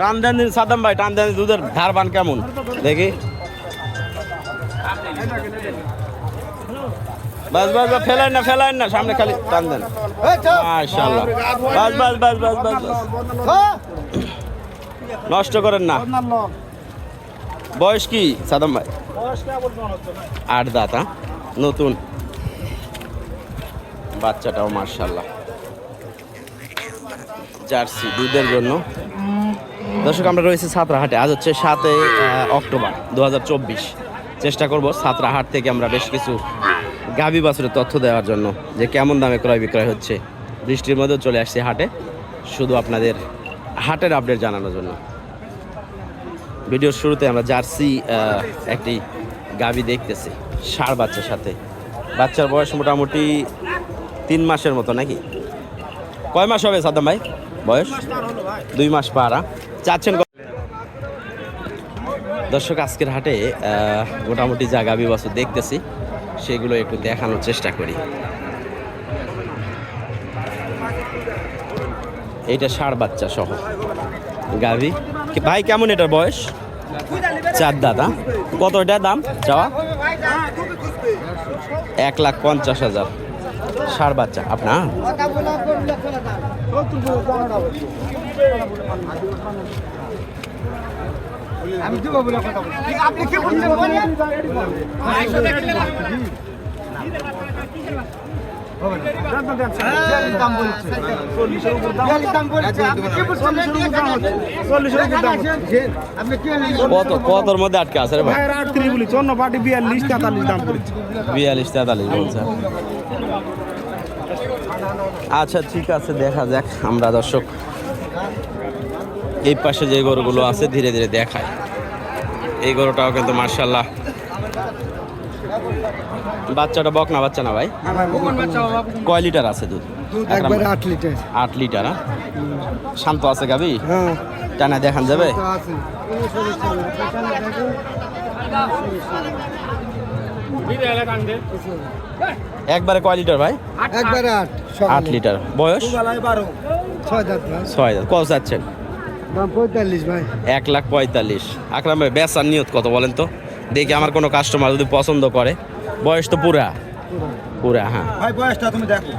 টান দেন দিন সাদাম ভাই, টান দেন দুধের ধার বান কেমন? দেখি। বাস বাস বাস, ফেলাইন না ফেলাইন না, সামনে খালি টান দেন। মাশাআল্লাহ। বাস বাস বাস বাস বাস বাস। নষ্ট করেন না। বয়স কি সাদাম ভাই? আট দাঁত হ্যাঁ? নতুন। বাচ্চাটাও মার্শাল্লাহ জার্সি দুধের জন্য। দর্শক, আমরা রয়েছে সাতরাহাটে। আজ হচ্ছে সাতই অক্টোবর দু হাজার চব্বিশ। চেষ্টা করব সাতরাহাট থেকে আমরা বেশ কিছু গাভী বাছুরের তথ্য দেওয়ার জন্য যে কেমন দামে ক্রয় বিক্রয় হচ্ছে। বৃষ্টির মধ্যেও চলে আসছে হাটে। শুধু আপনাদের হাটের আপডেট জানানোর জন্য। ভিডিওর শুরুতে আমরা জার্সি একটি গাভী দেখতেছি, ষাঁড় বাচ্চার সাথে। বাচ্চার বয়স মোটামুটি তিন মাসের মতো নাকি? কয় মাস হবে সাদ্দাম ভাই? বয়স? দুই মাস পারা চাচ্ছেন দর্শক, আজকের হাটে মোটামুটি যা গাভী বছর দেখতেছি, সেগুলো একটু দেখানোর চেষ্টা করি। এইটা ষাঁড় বাচ্চা সহ। গাভী ভাই, কেমন এটার বয়স? চার দাদা কত এটা দাম চাওয়া? এক লাখ পঞ্চাশ হাজার। ষাঁড় বাচ্চা আপনার? কত কতর মধ্যে আটকে আছে রে ভাই? আটত্রিশ বলি চন্ন পাটি বিয়াল্লিশ তেতাল্লিশ দাম করেছে বিয়াল্লিশ তেতাল্লিশ বলছে। আচ্ছা ঠিক আছে দেখা যাক। আমরা দর্শক এই পাশে যে গরুগুলো আছে ধীরে ধীরে দেখায় এই গরুটাও কিন্তু মার্শাল্লাহ বাচ্চাটা বক না বাচ্চা না ভাই? কয় লিটার আছে দুধ? একবারে আট লিটার। আট লিটার হ্যাঁ? শান্ত আছে গাবি? হ্যাঁ। টানা দেখান যাবে? একবারে কয় লিটার ভাই? একবারে আট আট লিটার। বয়স? ছয় দাঁত ছয় হাজার কত যাচ্ছেন পঁয়তাল্লিশ ভাই। এক লাখ পঁয়তাল্লিশ। আকরাম ভাই বেচার নিয়ত কত বলেন তো? দেখি আমার কোনো কাস্টমার যদি পছন্দ করে। বয়স তো পুরা। পুরা হ্যাঁ। ভাই বয়সটা তুমি দেখো।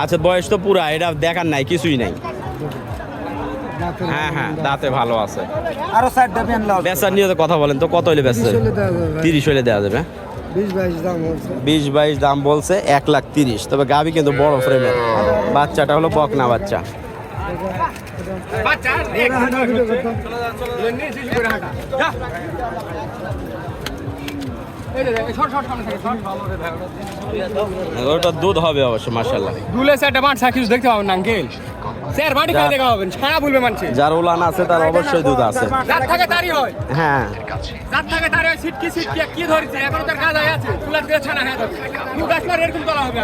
আচ্ছা বয়স তো পুরা এটা দেখার নাই কিছুই নাই। হ্যাঁ হ্যাঁ দাঁতে। ভালো আছে। আরও সাইড দেবেন বেচার নিয়ত কথা বলেন তো কত হলে বেচছে তিরিশ হলে দেওয়া যাবে। বিশ বাইশ দাম বলছে। এক লাখ তিরিশ। তবে গাবি কিন্তু বড় ফ্রেমের বাচ্চাটা হলো বকনা বাচ্চা। ওটা দুধ হবে অবশ্য মার্শাল্লাহ দুলে স্যার মাঠ সাকিস দেখতে পাবেন না আঙ্কেল। স্যার মাটি খাই দেখা পাবেন ছাড়া বলবে মানছে যার উলান আছে তার অবশ্যই দুধ আছে। যার থাকে তারই হয়। হ্যাঁ। যার থাকে তারই হয় সিটকি সিটকি কি ধরেছে? এখন তার কাজ আছে। তুলার দিয়ে ছানা হয়ে যাবে। কেউ এরকম তোলা হবে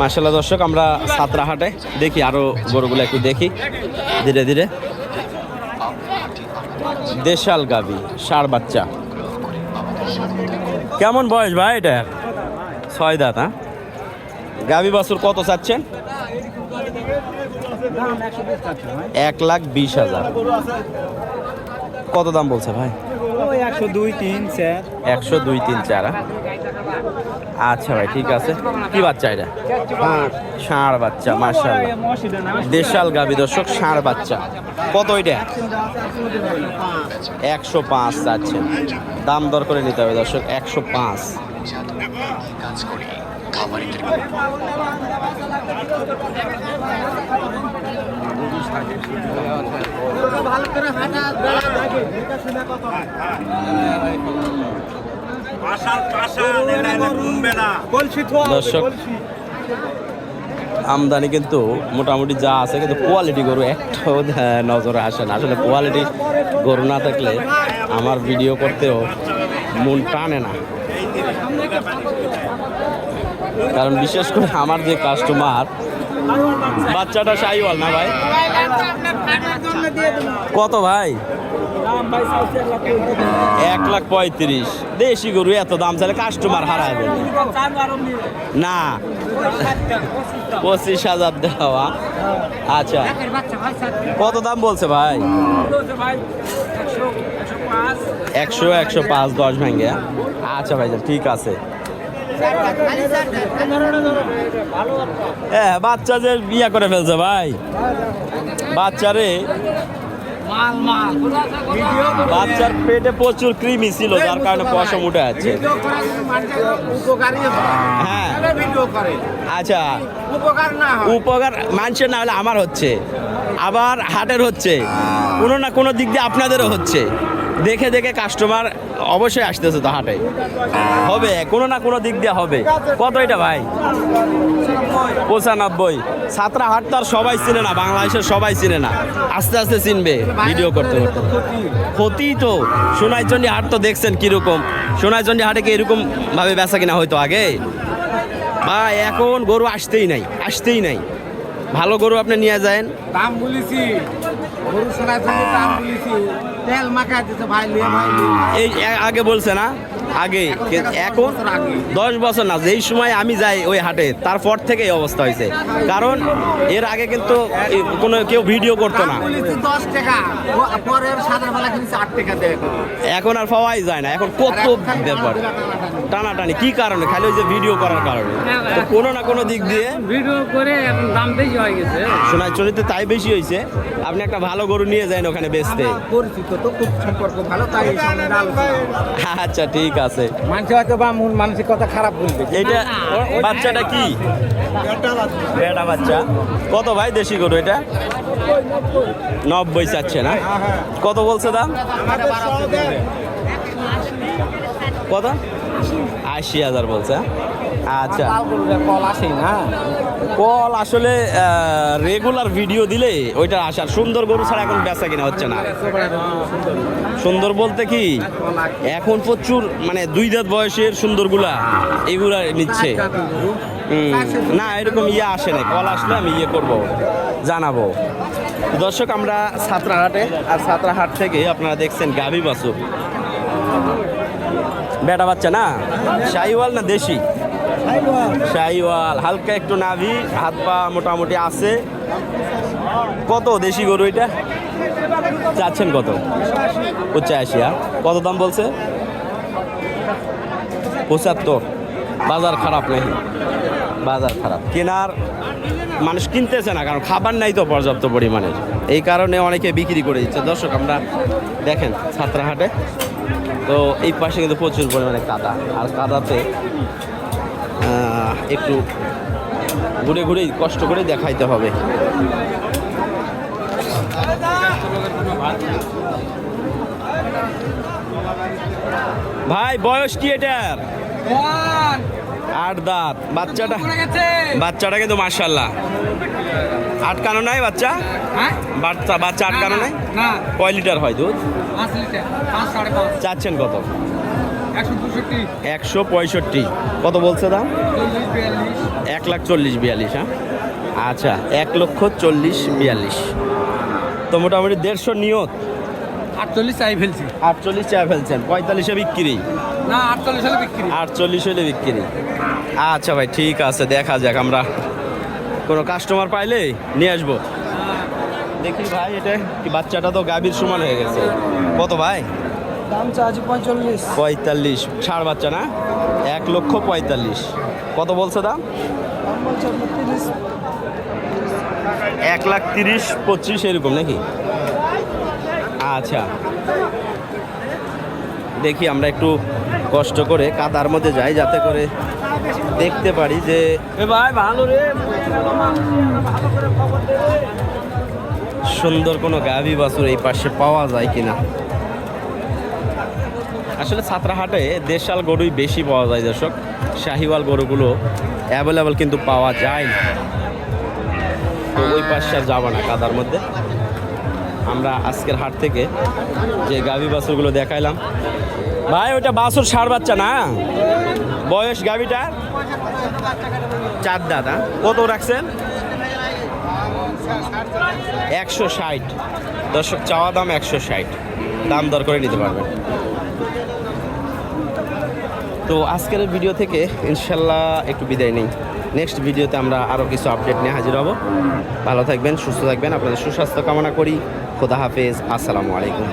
মার্শাল্লাহ দর্শক আমরা সাতরাহাটে দেখি আরও গরুগুলো একটু দেখি। ধীরে ধীরে। দেশাল গাবি ষাড় বাচ্চা। কেমন বয়স ভাই এটা? ছয় দাঁত হ্যাঁ? গাবি বাছুর কত চাচ্ছেন? এক লাখ বিশ হাজার। কত দাম বলছে ভাই? একশো দুই তিন চার। একশো দুই তিন চার? আচ্ছা ভাই ঠিক আছে। কি বাচ্চা এটা? ষাঁড়। বাচ্চা মার্শাল দেশাল গাবি দর্শক ষাঁড় বাচ্চা। কত এটা একশো পাঁচ চাচ্ছেন। দাম দর করে নিতে হবে দর্শক একশো পাঁচ। দর্শক, আমদানি কিন্তু মোটামুটি যা আছে, কিন্তু কোয়ালিটি গরু একটাও নজরে আসে না। আসলে কোয়ালিটি গরু না থাকলে আমার ভিডিও করতেও মন টানে না। কারণ বিশেষ করে আমার যে কাস্টমার বাচ্চাটা সাইওয়াল না ভাই? কত ভাই? এক লাখ পঁয়ত্রিশ। দেশি গরু এত দাম চাইলে কাস্টমার হারায় না। পঁচিশ হাজার দেওয়া। আচ্ছা। কত দাম বলছে ভাই? একশো একশো পাঁচ, দশ ভেঙে আচ্ছা ভাই ঠিক আছে। হ্যাঁ বাচ্চা যে বিয়ে করে ফেলছে ভাই। বাচ্চারে বাচ্চার পেটে প্রচুর কৃমি ছিল, যার কারণে পশম উঠে আছে হ্যাঁ। আচ্ছা। উপকার মানুষের না হলে আমার হচ্ছে, আবার হাটের হচ্ছে, কোনো না কোনো দিক দিয়ে আপনাদেরও হচ্ছে। দেখে দেখে কাস্টমার অবশ্যই আসতেছে তো হাটে। হবে, কোনো না কোনো দিক দিয়ে হবে। কত এটা ভাই? পঁচানব্বই। সাতরা হাট তো আর সবাই চিনে না, বাংলাদেশের সবাই চিনে না। আস্তে আস্তে চিনবে ভিডিও করতে করতে। ক্ষতি তো। সোনাইচন্ডী হাট তো দেখছেন কীরকম। সোনাইচন্ডী হাটে কি এরকম ভাবে বেচা কিনা হয়তো আগে? বা এখন গরু আসতেই নাই আসতেই নাই। ভালো গরু আপনি নিয়ে যান। দাম বলেছি। গরু শোনার দাম বলেছি। তেল মাখা দিতে ভাই এই আগে বলছে না? আগে এখন দশ বছর না যেই সময় আমি যাই ওই হাটে তারপর থেকে এই অবস্থা হয়েছে। কারণ এর আগে কিন্তু কোনো কেউ ভিডিও করতো না। এখন আর পাওয়াই যায় না এখন কত ব্যাপার। টানাটানি কি কারণে? খালি ওই যে ভিডিও করার কারণে। কোনো না কোনো দিক দিয়ে ভিডিও করে এখন দাম বেশি হয়ে গেছে। সোনার চরিত্রে তাই বেশি হয়েছে। আপনি একটা ভালো গরু নিয়ে যান ওখানে বেচতে। পরিচিত তো খুব সম্পর্ক ভালো তাই আচ্ছা ঠিক আছে। মানুষ হয়তো বা মন মানসিক কথা খারাপ বলবে। এটা বাচ্চাটা কি? বেটা বাচ্চা। কত ভাই দেশি গরু এটা? নব্বই চাচ্ছে না? কত বলছে দাম? কত? আশি হাজার বলছে আচ্ছা। কল আসে না। কল আসলে রেগুলার ভিডিও দিলে ওইটা আসার সুন্দর গরু ছাড়া এখন বেচা কিনা হচ্ছে না। সুন্দর বলতে কি এখন প্রচুর মানে দুই দাঁত বয়সের সুন্দরগুলা এগুলা নিচ্ছে। না এরকম ইয়ে আসে না। কল আসলে আমি ইয়ে করব জানাব। দর্শক আমরা সাতরাহাটে আর সাতরাহাট থেকে আপনারা দেখছেন গাভী বাসু বেটা বাচ্চা না? শাহিওয়াল না দেশি? শাহিওয়াল, হালকা একটু নাভি, হাত পা মোটামুটি আছে। কত দেশি গরু এটা? চাচ্ছেন কত? পঁচাশি আর কত দাম বলছে? পঁচাত্তর। বাজার খারাপ নাকি? বাজার খারাপ। কেনার মানুষ কিনতেছে না, কারণ খাবার নাই তো পর্যাপ্ত পরিমাণে। এই কারণে অনেকে বিক্রি করে দিচ্ছে। দর্শক, আমরা দেখেন ছাত্রাহাটে। তো এই পাশে কিন্তু প্রচুর পরিমাণে কাদা। আর কাদাতে একটু ঘুরে ঘুরে কষ্ট করে দেখাইতে হবে। ভাই বয়স কি এটার? আট দাঁত। বাচ্চাটা বাচ্চাটা কিন্তু মার্শাল্লাহ আটকানো নাই বাচ্চা? বাচ্চা বাচ্চা আটকানো নাই? কয় লিটার হয় দুধ? চাচ্ছেন কত? একশো পঁয়ষট্টি। কত বলছে দাম? এক লাখ চল্লিশ বিয়াল্লিশ হ্যাঁ? আচ্ছা এক লক্ষ চল্লিশ বিয়াল্লিশ। তো মোটামুটি দেড়শো নিয়ত। আটচল্লিশ চাই ফেলছি। আটচল্লিশ চা ফেলছেন। পঁয়তাল্লিশে বিক্রি? না আটচল্লিশ হলে বিক্রি। আটচল্লিশ হলে বিক্রি। আচ্ছা ভাই ঠিক আছে দেখা যাক আমরা। কোনো কাস্টমার পাইলে নিয়ে আসব। দেখি ভাই এটা কি বাচ্চাটা তো গাভীর সমান হয়ে গেছে। কত ভাই? দাম চাচ্ছি পঁয়তাল্লিশ। পঁয়তাল্লিশ। ষাড় বাচ্চা না? এক লক্ষ পঁয়তাল্লিশ। কত বলছে দাম? এক লাখ তিরিশ। পঁচিশ এরকম নাকি? আচ্ছা। দেখি আমরা একটু কষ্ট করে কাদার মধ্যে যাই যাতে করে দেখতে পারি যে ভাই ভালো রে। সুন্দর কোনো গাভী বাছুর এই পাশে পাওয়া যায় কিনা। আসলে ছাত্রাহাটে দেশাল গরুই বেশি পাওয়া যায় দর্শক। শাহিওয়াল গরুগুলো অ্যাভেলেবল কিন্তু পাওয়া যায় না। তো ওই পাশে আর যাব না কাদার মধ্যে। আমরা আজকের হাট থেকে যে গাভী বাছুরগুলো দেখাইলাম। ভাই ওইটা বাছুর ষাড় বাচ্চা না? বয়স গাভীটা? চার দাদা কত রাখছেন? একশো ষাট। দর্শক চাওয়া দাম একশো ষাট। দাম দর করে নিতে পারবেন। তো আজকের ভিডিও থেকে ইনশাল্লাহ একটু বিদায় নেই। নেক্সট ভিডিওতে আমরা আরও কিছু আপডেট নিয়ে হাজির হব। ভালো থাকবেন, সুস্থ থাকবেন। আপনাদের সুস্বাস্থ্য কামনা করি। খোদা হাফেজ। আসসালামু আলাইকুম।